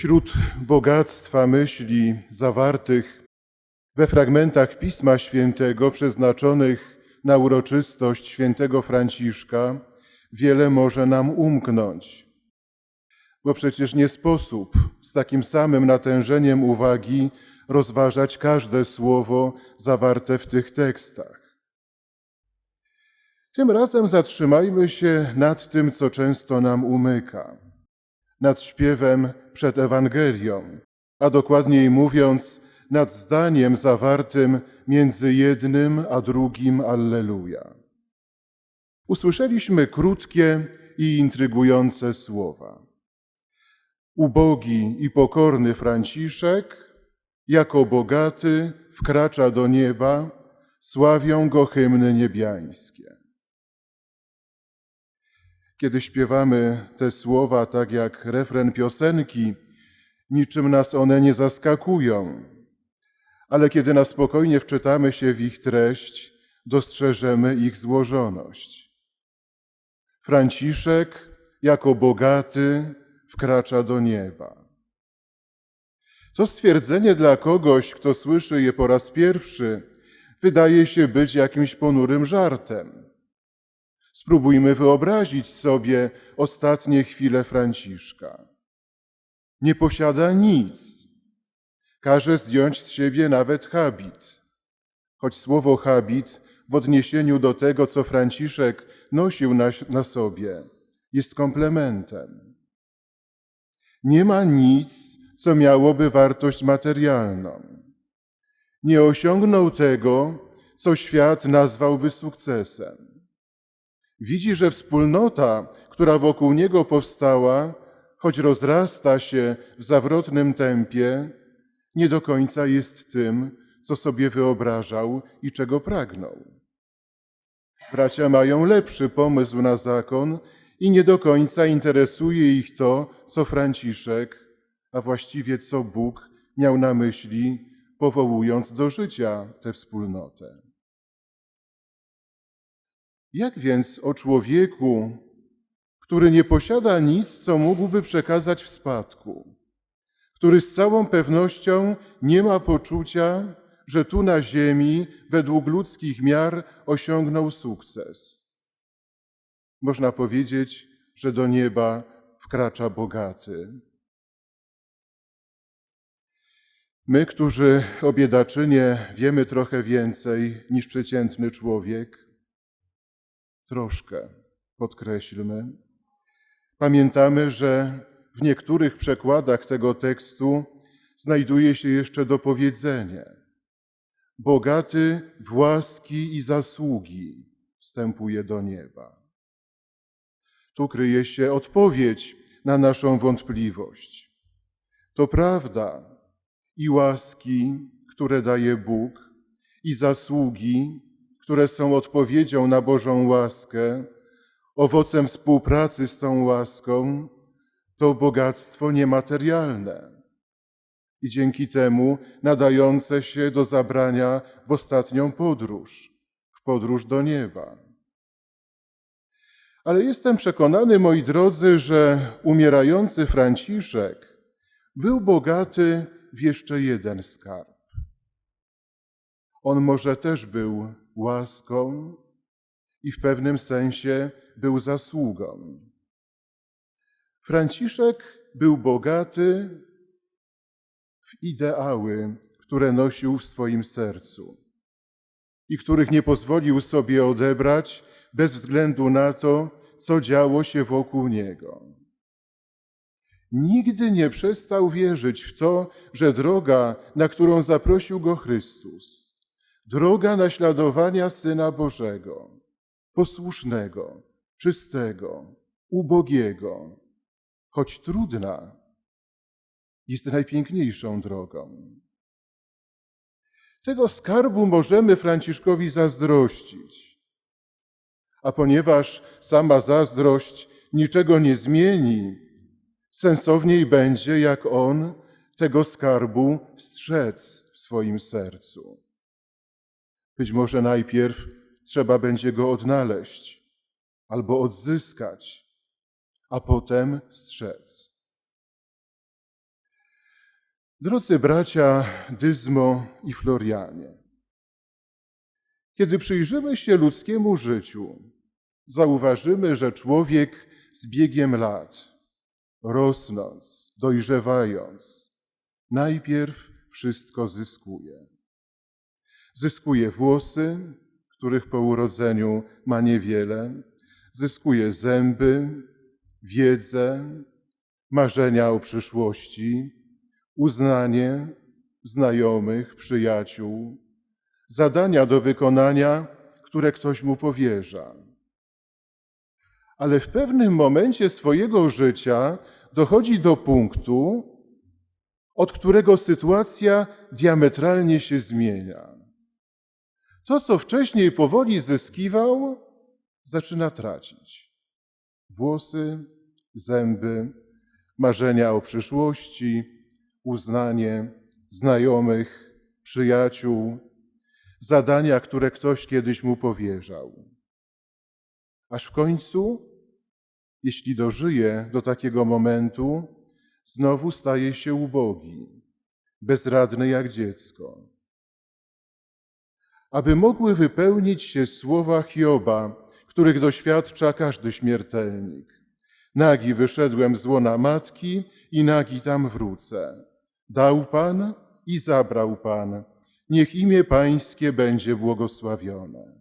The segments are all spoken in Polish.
Wśród bogactwa myśli zawartych we fragmentach Pisma Świętego przeznaczonych na uroczystość świętego Franciszka wiele może nam umknąć, bo przecież nie sposób z takim samym natężeniem uwagi rozważać każde słowo zawarte w tych tekstach. Tym razem zatrzymajmy się nad tym, co często nam umyka, nad śpiewem przed Ewangelią, a dokładniej mówiąc, nad zdaniem zawartym między jednym a drugim Alleluja. Usłyszeliśmy krótkie i intrygujące słowa. Ubogi i pokorny Franciszek, jako bogaty, wkracza do nieba, sławią go hymny niebiańskie. Kiedy śpiewamy te słowa tak jak refren piosenki, niczym nas one nie zaskakują, ale kiedy na spokojnie wczytamy się w ich treść, dostrzeżemy ich złożoność. Franciszek, jako bogaty, wkracza do nieba. To stwierdzenie dla kogoś, kto słyszy je po raz pierwszy, wydaje się być jakimś ponurym żartem. Spróbujmy wyobrazić sobie ostatnie chwile Franciszka. Nie posiada nic. Każe zdjąć z siebie nawet habit. Choć słowo habit w odniesieniu do tego, co Franciszek nosił na, na sobie, jest komplementem. Nie ma nic, co miałoby wartość materialną. Nie osiągnął tego, co świat nazwałby sukcesem. Widzi, że wspólnota, która wokół niego powstała, choć rozrasta się w zawrotnym tempie, nie do końca jest tym, co sobie wyobrażał i czego pragnął. Bracia mają lepszy pomysł na zakon i nie do końca interesuje ich to, co Franciszek, a właściwie co Bóg miał na myśli, powołując do życia tę wspólnotę. Jak więc o człowieku, który nie posiada nic, co mógłby przekazać w spadku, który z całą pewnością nie ma poczucia, że tu na ziemi według ludzkich miar osiągnął sukces? Można powiedzieć, że do nieba wkracza bogaty. My, którzy o biedaczynie wiemy trochę więcej niż przeciętny człowiek, troszkę podkreślmy, pamiętamy, że w niektórych przekładach tego tekstu znajduje się jeszcze dopowiedzenie. Bogaty w łaski i zasługi wstępuje do nieba. Tu kryje się odpowiedź na naszą wątpliwość. To prawda i łaski, które daje Bóg, i zasługi, które są odpowiedzią na Bożą łaskę, owocem współpracy z tą łaską, to bogactwo niematerialne i dzięki temu nadające się do zabrania w ostatnią podróż, w podróż do nieba. Ale jestem przekonany, moi drodzy, że umierający Franciszek był bogaty w jeszcze jeden skarb. On może też był łaską i w pewnym sensie był zasługą. Franciszek był bogaty w ideały, które nosił w swoim sercu i których nie pozwolił sobie odebrać bez względu na to, co działo się wokół niego. Nigdy nie przestał wierzyć w to, że droga, na którą zaprosił go Chrystus, droga naśladowania Syna Bożego, posłusznego, czystego, ubogiego, choć trudna, jest najpiękniejszą drogą. Tego skarbu możemy Franciszkowi zazdrościć. A ponieważ sama zazdrość niczego nie zmieni, sensowniej będzie, jak on tego skarbu strzec w swoim sercu. Być może najpierw trzeba będzie go odnaleźć albo odzyskać, a potem strzec. Drodzy bracia Dyzmo i Florianie, kiedy przyjrzymy się ludzkiemu życiu, zauważymy, że człowiek z biegiem lat, rosnąc, dojrzewając, najpierw wszystko zyskuje. Zyskuje włosy, których po urodzeniu ma niewiele, zyskuje zęby, wiedzę, marzenia o przyszłości, uznanie znajomych, przyjaciół, zadania do wykonania, które ktoś mu powierza. Ale w pewnym momencie swojego życia dochodzi do punktu, od którego sytuacja diametralnie się zmienia. To, co wcześniej powoli zyskiwał, zaczyna tracić. Włosy, zęby, marzenia o przyszłości, uznanie znajomych, przyjaciół, zadania, które ktoś kiedyś mu powierzał. Aż w końcu, jeśli dożyje do takiego momentu, znowu staje się ubogi, bezradny jak dziecko. Aby mogły wypełnić się słowa Hioba, których doświadcza każdy śmiertelnik. Nagi wyszedłem z łona matki i nagi tam wrócę. Dał Pan i zabrał Pan. Niech imię Pańskie będzie błogosławione.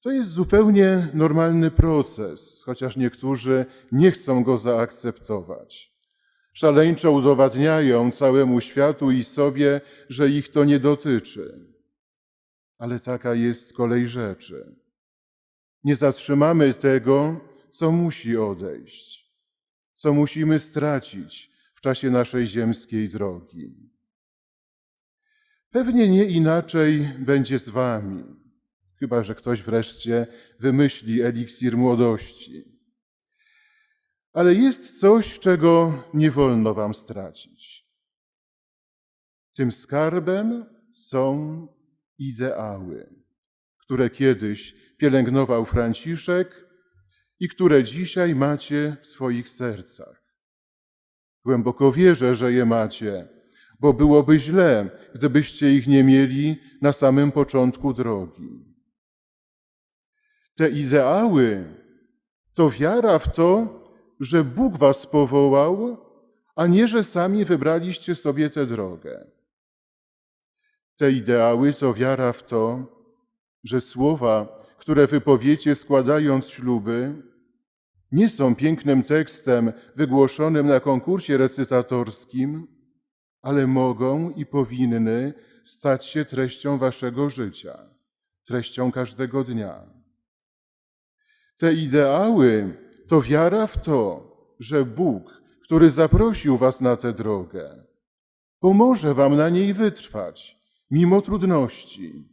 To jest zupełnie normalny proces, chociaż niektórzy nie chcą go zaakceptować. Szaleńczo udowadniają całemu światu i sobie, że ich to nie dotyczy. Ale taka jest kolej rzeczy. Nie zatrzymamy tego, co musi odejść, co musimy stracić w czasie naszej ziemskiej drogi. Pewnie nie inaczej będzie z Wami, chyba że ktoś wreszcie wymyśli eliksir młodości. Ale jest coś, czego nie wolno Wam stracić. Tym skarbem są ideały, które kiedyś pielęgnował Franciszek i które dzisiaj macie w swoich sercach. Głęboko wierzę, że je macie, bo byłoby źle, gdybyście ich nie mieli na samym początku drogi. Te ideały to wiara w to, że Bóg was powołał, a nie, że sami wybraliście sobie tę drogę. Te ideały to wiara w to, że słowa, które wypowiecie składając śluby, nie są pięknym tekstem wygłoszonym na konkursie recytatorskim, ale mogą i powinny stać się treścią waszego życia, treścią każdego dnia. Te ideały to wiara w to, że Bóg, który zaprosił was na tę drogę, pomoże wam na niej wytrwać, mimo trudności,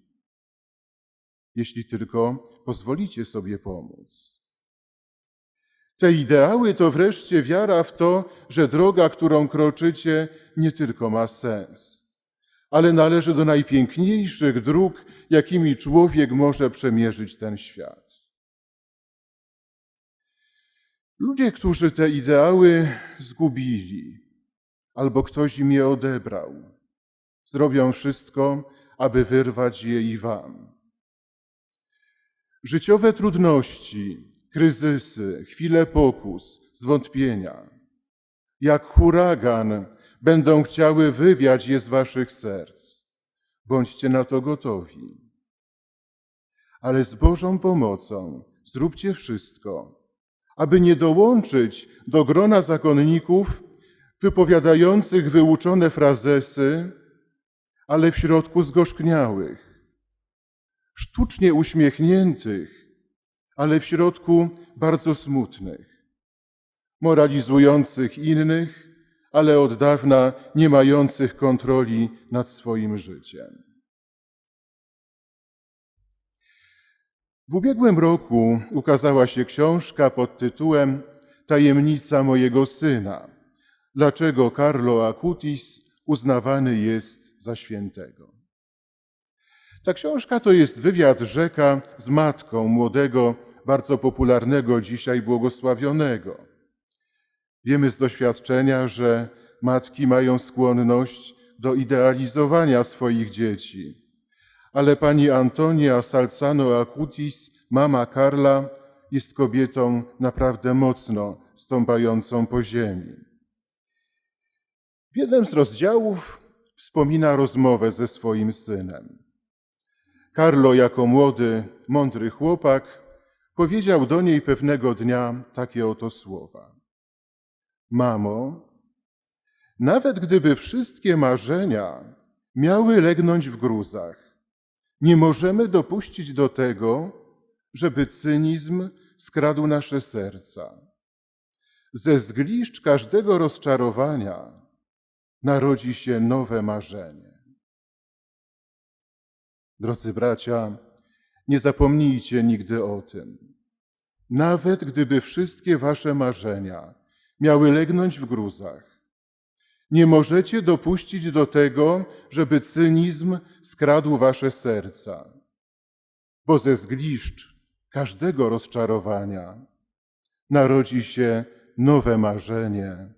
jeśli tylko pozwolicie sobie pomóc. Te ideały to wreszcie wiara w to, że droga, którą kroczycie, nie tylko ma sens, ale należy do najpiękniejszych dróg, jakimi człowiek może przemierzyć ten świat. Ludzie, którzy te ideały zgubili, albo ktoś im je odebrał, zrobią wszystko, aby wyrwać je i wam. Życiowe trudności, kryzysy, chwile pokus, zwątpienia, jak huragan, będą chciały wywiać je z waszych serc. Bądźcie na to gotowi. Ale z Bożą pomocą zróbcie wszystko, aby nie dołączyć do grona zakonników wypowiadających wyuczone frazesy, ale w środku zgorzkniałych, sztucznie uśmiechniętych, ale w środku bardzo smutnych, moralizujących innych, ale od dawna nie mających kontroli nad swoim życiem. W ubiegłym roku ukazała się książka pod tytułem Tajemnica mojego syna. Dlaczego Carlo Acutis uznawany jest za świętego? Ta książka to jest wywiad rzeka z matką młodego, bardzo popularnego dzisiaj błogosławionego. Wiemy z doświadczenia, że matki mają skłonność do idealizowania swoich dzieci. Ale pani Antonia Salzano Acutis, mama Karla, jest kobietą naprawdę mocno stąpającą po ziemi. W jednym z rozdziałów wspomina rozmowę ze swoim synem. Karlo, jako młody, mądry chłopak, powiedział do niej pewnego dnia takie oto słowa: Mamo, nawet gdyby wszystkie marzenia miały legnąć w gruzach, nie możemy dopuścić do tego, żeby cynizm skradł nasze serca. Ze zgliszcz każdego rozczarowania narodzi się nowe marzenie. Drodzy bracia, nie zapomnijcie nigdy o tym. Nawet gdyby wszystkie wasze marzenia miały legnąć w gruzach, nie możecie dopuścić do tego, żeby cynizm skradł wasze serca, bo ze zgliszcz każdego rozczarowania narodzi się nowe marzenie.